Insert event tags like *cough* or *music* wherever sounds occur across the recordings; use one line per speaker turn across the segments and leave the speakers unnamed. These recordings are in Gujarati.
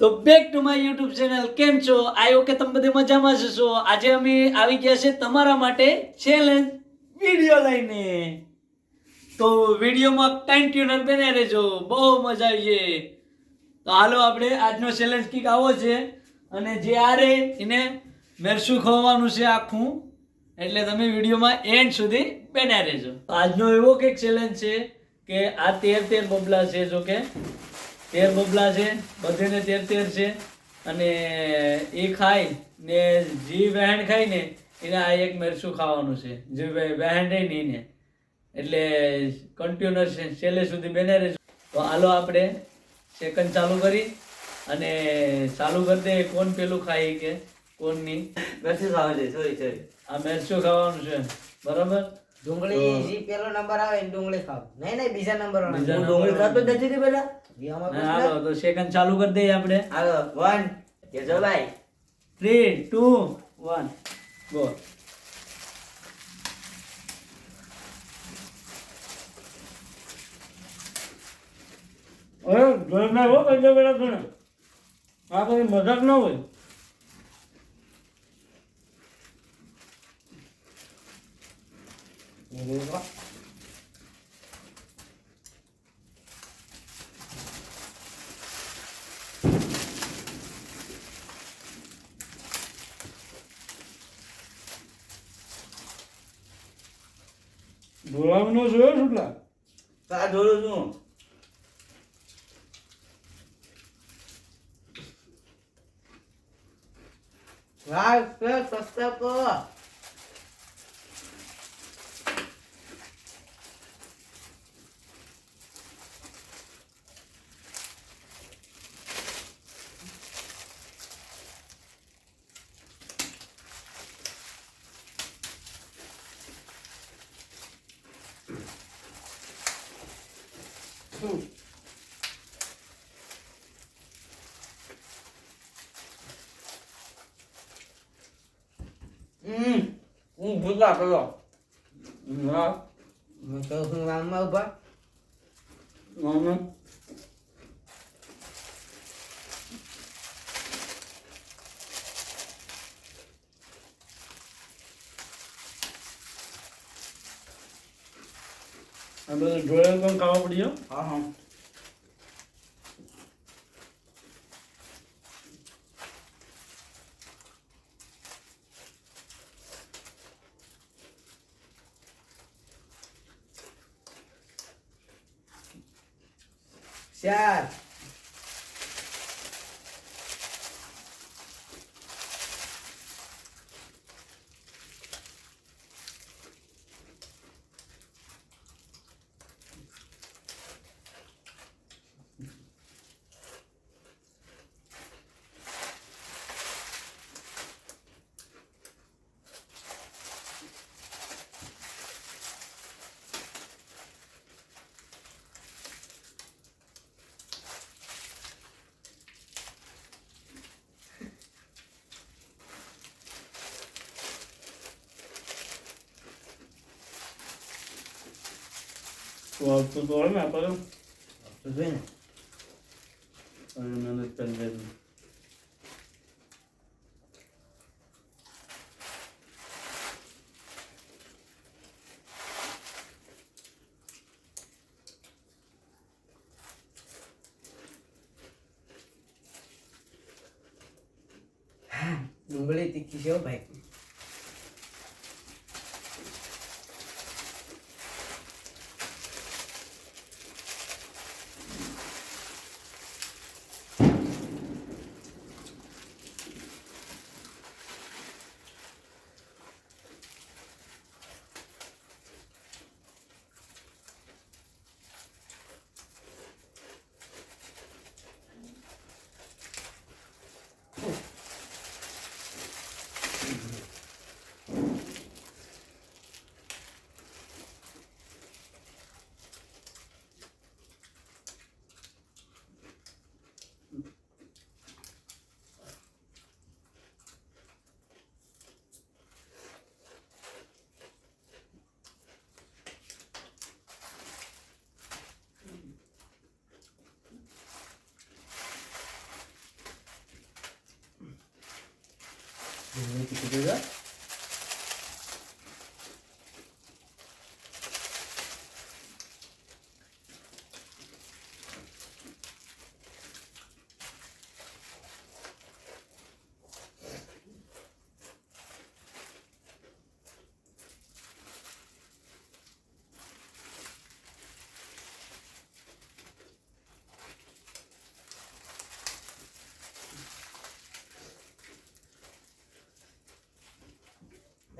તો back to my YouTube channel કેમ છો? આયો કે તમે બધે મજામાં જશો આજે અમે આવી ગયા છે તમારા માટે ચેલેન્જ વીડિયો લઈને. તો વિડીયોમાં કન્ટિન્યુઅર બને રહેજો. બહુ મજા આવી છે તો હાલો આપણે આજનો ચેલેન્જ કીક આવો છે. અને જે આ રે એને મેરસું ખવવાનું છે આખું. એટલે તમે વિડીયોમાં એન્ડ સુધી બન્યા રહેજો. આજનો એવો કંઈક ચેલેન્જ છે કે આ તેર તેર બબલા છે, જો કે તેર બબલા છે બધેને તેર તેર છે. અને એ ખાય ને જી વહેણ ખાય ને એને આ એક મરચું ખાવાનું છે. જે વહેણ રહી ને એને. એટલે કન્ટિન્યુઅર છેલ્લે સુધી બેને રહે તો હાલો આપણે સેકન્ડ ચાલુ કરી અને ચાલુ કરી દે કોણ પેલું ખાય કે કોણ નહીં?
નથી ખાવા દે સોરી સોરી
આ મરચું ખાવાનું છે. બરાબર?
ડુંગળી જી પેલો નંબર આવે ને ડુંગળી ખાવ. નહીં નહીં બીજા નંબર વાળો
બીજા
ડુંગળી ખાતો જ નથી પેલા
હાલો તો સેકન્ડ ચાલુ કરી દઈએ આપણે.
હાલો વન ભાઈ
થ્રી ટુ વન ગો અરે ના હો કઈ જગ્યા ઘણા. આ કોઈ મજાક ન હોય.
લે.
ઢોળાવનો જોયો શુક્લા
તા જોયો છું?
પે સસ્તા પો
હમ હું ભૂલા પેલો
હા
મેં તો હું વામમાં ઊભા
મામા આ બધું ઢોળેલ પણ ખાવા પડ્યો
હા હા
ચાર
તો આવતું તો હોય ને આપણે
તો જોઈ ને
અને મહેનત કરી દેજો
ડુંગળી તીખી છે હો ભાઈ ડુંગળી કીધું તો એ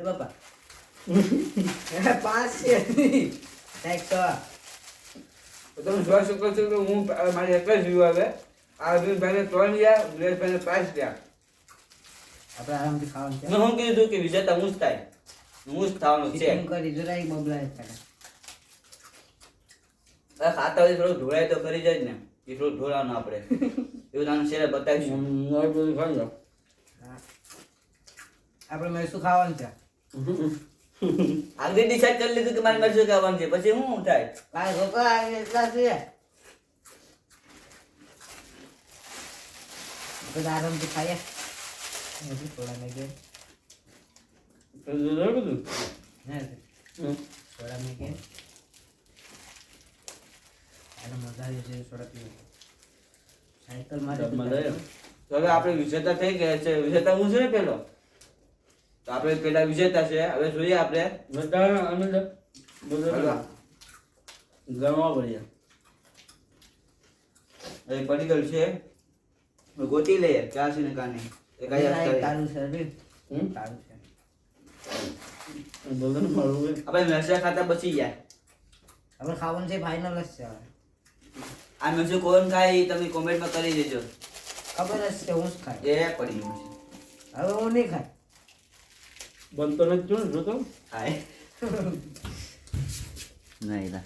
બાપા. પાંચ છે. સાહેબ તો
તો તમે જોઈ શકો છો કે હું મારી એક જ વ્યૂ આવે આ અરવિંદભાઈને ત્રણ રહ્યા વિરેશભાઈને પાંચ રહ્યા
આપણે આરામથી ખાવાનું છે.
મેં હું કીધું કે વિજેતા હું જ થાય. હું જ થવાનું છે.
ચિકન કરી જરાય બબલાય
આ ખાતા હોય થોડું ઢોળાય તો કરી જાય જ ને. એ થોડું ઢોળાવાનું આપણે. એવું તમને શેરે બતાવીશું.
હા. આપણે મેં શું ખાવાનું છે? *laughs*
આગળ ડિસાઈડ કરી લીધું કે મારે મરજી ખાવાનું છે. પછી શું થાય?
મારે રોકા આવે એટલા છે. બધા આરામથી ખાઈએ હજી થોડા લાગે હે થોડા મેં કે આને મજા આવી છે થોડા પીવું સાયકલ મારી
તો હવે આપણે વિજેતા થઈ ગયા છે. વિજેતા હું છે પેલો? તો આપણે પેલા વિજેતા છે. હવે જોઈએ આપણે. હલવા.
ગણવા પડ્યા.
હવે પડી ગયું છે ગોતી લઈએ. ક્યાં છે ને કાને એ કઈ
તારું છે
હમ?
તારું છે.
આપણે ખાતા બચી ગયા.
આપણે ખાવાનું છે ફાઇનલ જ છે.
આ મરચું કોણ ખાય એ તમે કોમેન્ટમાં કરી દેજો.
ખબર જ છે હું જ ખાય
એ પડી ગયું છે.
હવે હું નહીં ખાય
બનતો નથી જો ને જોતો
હાય. નહીં લા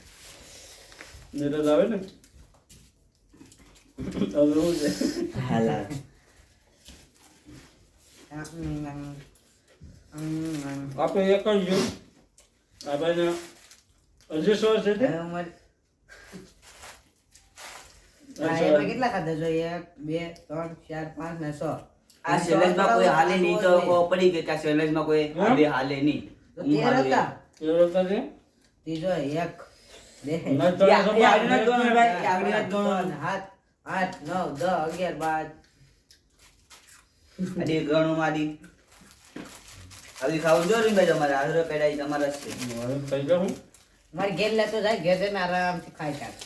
નિરજ આવે ને? હું છે?
હાલા
આપણે એક જ જો આપણે હજી સો છે તે?
કેટલા ખાધા છે એક બે ત્રણ ચાર પાંચ ને છ
આ સેલેજમાં કોઈ હાલે નહીં તો પડી ગઈ કે આ સેલેજમાં કોઈ હાલે હાલે નહીં. હું
હાલે
હાલું
હતા
એ વખતે છે
ત્રીજો એક.
મારી.
ઘેર લેતો જાય ઘેર આરામથી ખાઈ કાઢ.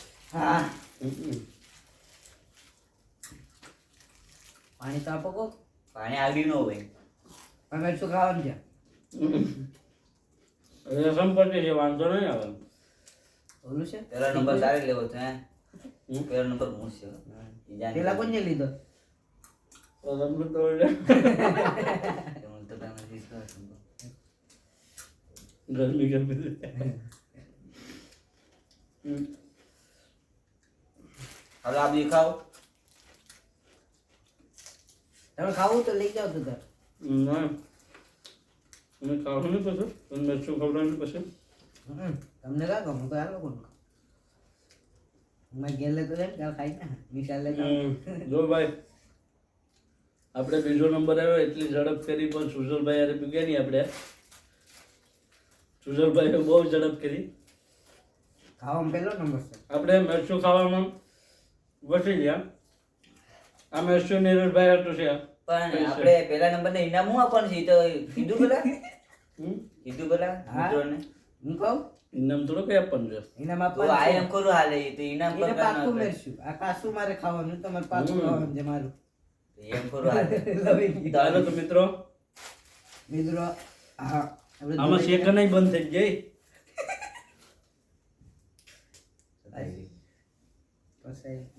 પાણી તો આપો
પાણી આગળ નો હોય
અમે શું ખાવાનું છે
એટલે સંપત્તિ છે વાંધો નહીં આવે
ઓલું છે
પેલો નંબર તારે લેવો છે હે
હમ?
પેલો નંબર હું છે ઈ જાણે.
પેલા કોને લીધો
તો તમને તો એટલે
હું તો તને વિશ્વાસ નથી.
ગરમી ગરમી હમ.
હવે આ બી ખાઓ
તમે ખાવું તો લઈ જાઓ તો
ના. તમે ખાવું નહીં પછી? તમે મરચું ખવડાવ્યું પછી.
તમને કા ગમું તો આ લોકો. મેં ગેલે તો જાય ને ખાઈ ને વિશાલ
જો ભાઈ આપણે બીજો નંબર આવ્યો એટલી ઝડપ કરી પણ સુજલભાઈ યારે પૂગ્યા નહીં આપણે. સુજલભાઈએ બહુ ઝડપ કરી.
ખાવામાં પહેલો નંબર છે.
આપણે મરચું ખાવામાં વસી ગયા. આ શું નીરજભાઈ હતું છે?
પણ આપણે પેલા નંબર ને ઇનામ હું આપવાનું છે? તો કીધું પેલા કીધું પેલા
હા.
મિત્રોને
હું કહું?
ઇનામ થોડો કઈ આપવાનું છે.
ઇનામ
તો આ એમ કરું હાલે તો ઇનામ પર
પાકું મેરશું આ કાસું મારે ખાવાનું તમારે પાકું ખાવાનું છે મારું.
એમ કરું હાલે. *laughs*
ચાલો તો મિત્રો.
મિત્રો હા
આમાં શેક નહીં બંધ થઈ ગઈ.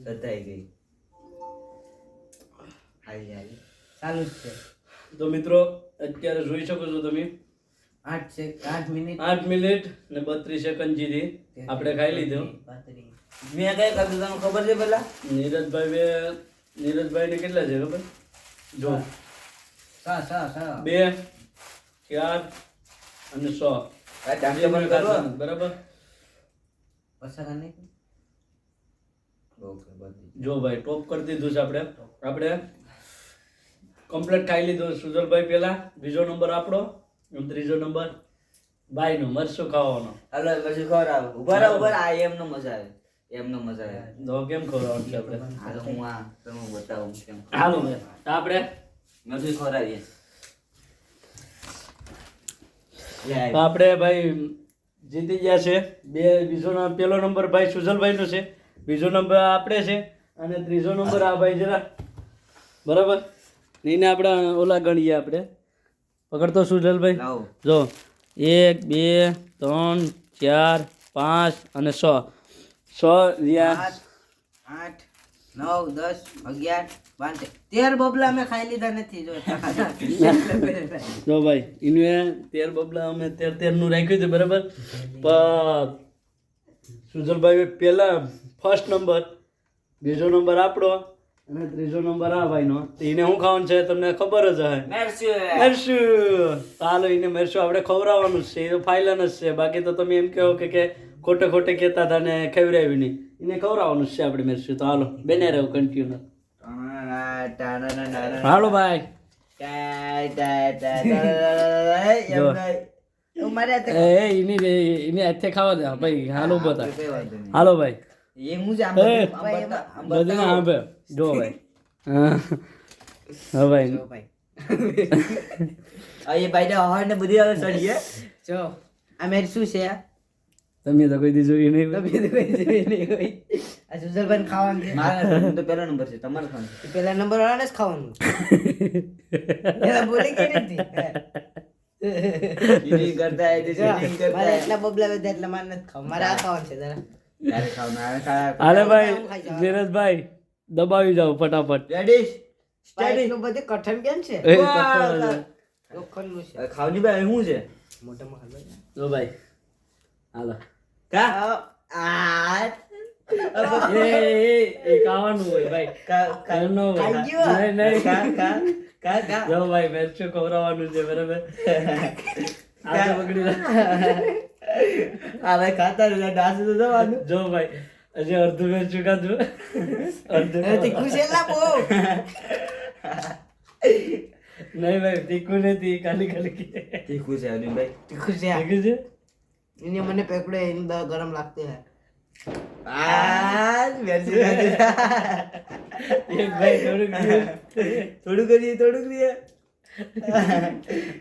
સતાઈ ગઈ. હાલી હાલી
ચાલુ જ છે.
તો મિત્રો અત્યારે જોઈ શકો છો તમે.
આઠ છે આઠ મિનિટ.
આઠ મિનિટ ને બત્રીસ સેકન્ડ જીધી આપણે ખાઈ લીધો.
મેં કઈ ખાધું તમને ખબર છે પેલા?
નીરજભાઈ બે નીરજભાઈ ને કેટલા છે ખબર? જો.
સા સા સા
બે ચાર અને સો. બરાબર? જો ભાઈ ટોપ કરી દીધું છે આપણે. આપણે કમ્પ્લીટ ખાઈ લીધો સુજલભાઈ પેલા. બીજો નંબર આપણો. ત્રીજો નંબર. ભાઈનો મરચું ખાવાનો.
હાલો પછી ખવડાવો. ઊભા રહો ઊભા આ એમનો મજા આવે. એમનો મજા આવે.
તો કેમ ખવડાવવાનું છે આપણે?
હાલો હું આ તમને બતાવું કેમ
હાલો આપણે
નથી ખવડાવીએ.
આપણે ભાઈ જીતી ગયા છે. બે બીજો પેલો નંબર ભાઈ સુજલભાઈનો છે. બીજો નંબર આપણે છે. અને ત્રીજો નંબર આ ભાઈ જરા. બરાબર? એને આપણે ઓલા ગણીએ આપણે. પકડતો સુજલભાઈ
લાવો.
જો એક બે ત્રણ ચાર પાંચ અને છ. છ રિયા.
આઠ નવ દસ અગિયાર બાર તેર. બબલા અમે ખાઈ લીધા નથી જો. *laughs*
જો ભાઈ એનું તેર બબલા અમે તેર તેરનું રાખ્યું છે બરાબર? પણ સુજલભાઈ પહેલાં ફર્સ્ટ નંબર બીજો નંબર આપણો અને ત્રીજો નંબર આ ભાઈનો. એને શું ખાવાનું છે તમને ખબર જ હશે
મેરસી
ચાલો હાલો એને મરશું આપણે ખવડાવવાનું છે. એ તો ફાઇલન જ છે. બાકી તો તમે એમ કહો કે કે ખોટે ખોટે કહેતા હતા ને ખવડાવી નહીં. એને ખવડાવવાનું છે આપણે મરશું તો હાલો બેને રહો કન્ટિન્યુ હાલો ભાઈ. ખાવા દે. ભાઈ હાલો બતા હાલો ભાઈ.
એ હું જ *laughs*
ભાઈ જો ભાઈ. હા ભાઈ.
જો ભાઈ. *laughs*
એ ભાઈને હવાને બધી આવે ચડીએ
જો આ મેરી શું છે?
તમે તો કોઈ દી જોયું નહીં
તમે તો કોઈ જોઈ નહીં હોય. આ સુજલભાઈને ખાવાનું
મારા તો પહેલો નંબર છે તમારો
ખાવાનું પહેલા નંબર વાળાને જ ખાવાનું એલા બોલી કે નથી? *laughs*
કરતા
એટલા બબલા બધા એટલે મારે નથી ખાવું મારે આ ખાવાનું છે જરા.
ભાઈ ધીરજભાઈ. દબાવી જાઓ ફટાફટ.
રેડી
સ્ટેડી નું બધું કઠણ કેમ છે?
એ કઠણ જ.
લોખંડનું છે.
હવે ભાઈ શું છે?
મોઢામાં ખાધું.
લો ભાઈ. હાલો.
કા?
આ-
એ ખાવાનું હોય ભાઈ.
કા કા
એમ ન હોય.
ખાઈ
નહીં નહીં.
કા કા કા કા?
જો ભાઈ બેસ્ટ ખવડાવવાનું છે બરાબર? આ પકડી લે.
આ ભાઈ ખાતા રહ્યા ડાસ જવાનું.
જો ભાઈ. હજી અડધું મેરચું ખાધું અડધું
તીખું છે લા બહુ
નહીં ભાઈ તીખું નથી ખાલી ખાલી કે.
તીખું છે અર્જુનભાઈ
તીખું છે.
તીખું છે
એને મને પેકડે એની દવા ગરમ લાગતી હે
ભાઈ.
થોડું કરીએ થોડું કરીએ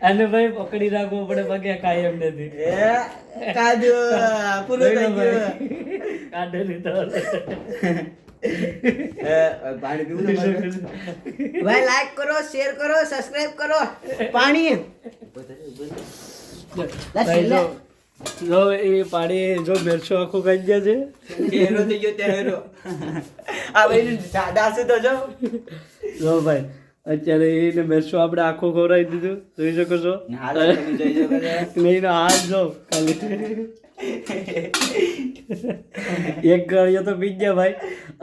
આને ભાઈ પકડી રાખવો પડે પગે કાયમ નથી.
એ કાઢ્યો પૂરું થઈ ગયું.
કાઢે લીધો.
પાણી પીવું
ભાઈ લાઈક કરો શેર કરો સબસ્ક્રાઇબ કરો. પાણી.
જો એ પાણી જો મેરચો આખું ખાઈ ગયા છે.
ચહેરો થઈ ગયો ચહેરો આ ભાઈ ડાસુ તો જો.
જો ભાઈ અત્યારે એને બેસો આપણે આખો ખવડાવી દીધું. જોઈ શકો છો?
હાલો.
નહીં હાથ જો ખાલી. એક કળિયો તો પી ગયા ભાઈ.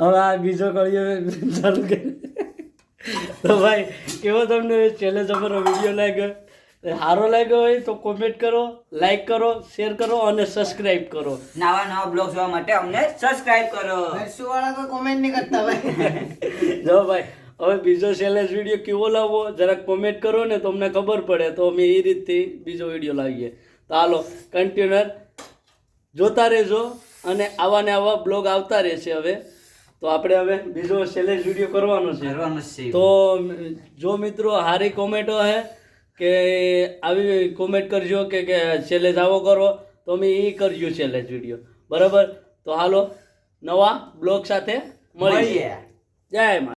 હવે આ બીજો કળિયો ચાલુ કરે. તો ભાઈ કેવો તમને ચેલેન્જ અમારો વીડિયો લાગ્યો? સારો લાગ્યો હોય તો કોમેન્ટ કરો લાઈક કરો શેર કરો અને સબસ્ક્રાઇબ કરો.
નવા નવા બ્લોગ જોવા માટે અમને સબસ્ક્રાઇબ કરો.
શું વાળા કોઈ કોમેન્ટ નહીં કરતા ભાઈ?
જો ભાઈ હવે બીજો સેલેસ વીડિયો કેવો લાવવો જરાક કોમેન્ટ કરો ને તો અમને ખબર પડે. તો અમે એ રીતથી બીજો વીડિયો લાવીએ. તો હાલો કન્ટિન્યુઅર જોતા રહેજો અને આવા ને આવા બ્લોગ આવતા રહેશે હવે. તો આપણે હવે બીજો સેલેસ વીડિયો કરવાનો છે.
કરવાનું છે.
તો જો મિત્રો હારી કોમેન્ટો હે કે આવી કોમેન્ટ કરજો કે કે સેલેસ આવો કરો તો અમે એ કરજો સેલેસ વીડિયો બરાબર? તો હાલો નવા બ્લોગ સાથે મળીએ.
મળીએ.
જય મા